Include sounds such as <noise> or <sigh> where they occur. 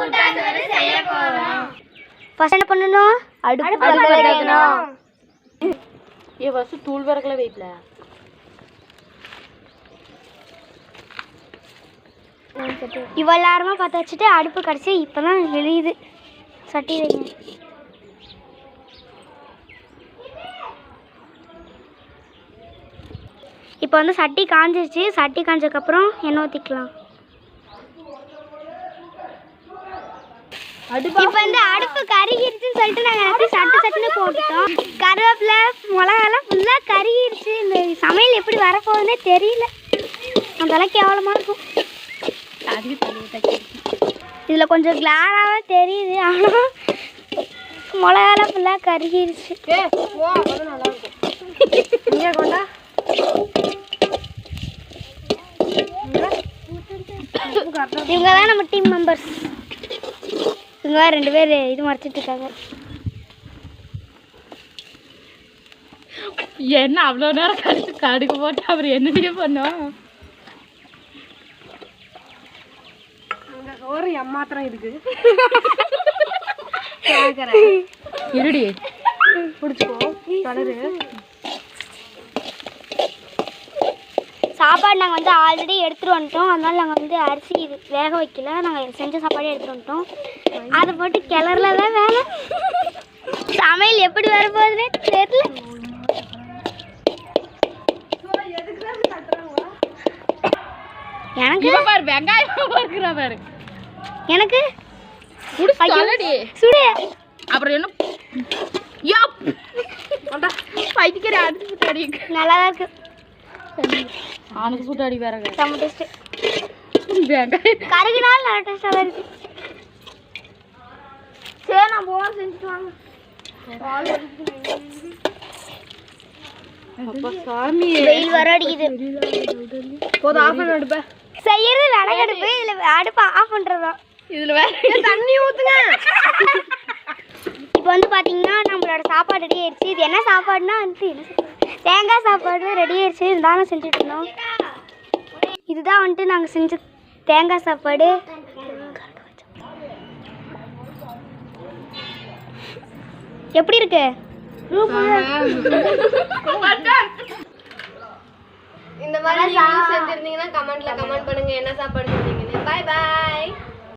கூட்டாஞ்சோறு செய்ய போறோம். ஃபர்ஸ்ட் என்ன பண்ணணும்? அடுப்பு பற்ற வைக்கணும். ஏ ஃபஸ்ட்டு தூள் விறகுல வைக்கல இவ்வளோ நேரமாக வச்சுட்டு அடுப்பு கடைசி இப்போ தான் வெளியுது சட்டி வைங்க. இப்போ வந்து சட்டி காஞ்சிருச்சு. சட்டி காஞ்சதுக்கப்புறம் எண்ணெய் ஊற்றிக்கலாம் இப்போ வந்து அடுப்பு கருகிருச்சுன்னு சொல்லிட்டு நாங்கள் எல்லாத்தையும் சட்டு சட்டுன்னு போட்டுட்டோம். கருவேப்பிலை மிளகாலாம் ஃபுல்லாக கருகிருச்சு. இந்த சமையல் எப்படி வரப்போகுதுன்னே தெரியல. அதெல்லாம் கேவலமாக இருக்கும். இதில் கொஞ்சம் கிளாராக தெரியுது ஆனால் மிளகாலாம் ஃபுல்லாக கருகிருச்சு. கொண்டா. இவங்க தான் நம்ம டீம் மெம்பர்ஸ் இவங்க ரெண்டு பேர் இது மறைச்சிட்டு இருக்காங்க. என்ன அவ்வளோ நேரம் கழிச்சு கடுகு போட்டு அவர் என்னடியே பண்ணோம். ஒரு எம்மாத்திரம் இருக்கு. <laughs> இருடி. பிடிச்சிக்கோ கலரு. சாப்பாடு நாங்கள் வந்து ஆல்ரெடி எடுத்துகிட்டு வந்துட்டோம். அதனால நாங்கள் வந்து அரிசி இது வேக வைக்கல. நாங்கள் செஞ்ச சாப்பாடே எடுத்துகிட்டு வந்துட்டோம். அதை போட்டு கிளறல தான் வேலை. சமையல் எப்படி வரப்போகுதுன்னே தெரியல. எனக்கு? பாரு வெங்காயம் இருக்கிற பாரு. எனக்கு? சுடு. அப்புறம் என்ன? யப் பைத்திக்கிற சுட்டாடி நல்லா தான் இருக்கு அவனுக்கு சுட்டாடி வேற செம்ம டேஸ்ட்டு வெங்காயம் கருகுனாலும் நல்லா தான் இருக்கு. சரி நான் போகிறோம் செஞ்சுட்டு வாங்க. வெயில் வர அடிக்குது. போதும் ஆஃப் பண்ண செய்யறது விறகடுப்பு இதில் அடுப்பு ஆஃப் பண்ணுறதா இதுல வேற. தண்ணி ஊத்துங்க. இப்போ வந்து பார்த்தீங்கன்னா நம்மளோட சாப்பாடு ரெடி ஆயிடுச்சு. இது என்ன சாப்பாடுனா வந்து என்ன? தேங்காய் சாப்பாடு ரெடி ஆயிடுச்சு. இதுதாங்க செஞ்சுட்டு இருந்தோம். இதுதான் வந்துட்டு நாங்கள் செஞ்ச தேங்காய் சாப்பாடு. எப்படி இருக்கு? இந்த மாதிரி செஞ்சிருந்தீங்கன்னா கமெண்ட்ல கமெண்ட் பண்ணுங்க. என்ன சாப்பாடு செஞ்சீங்கன்னு பாய் பாய்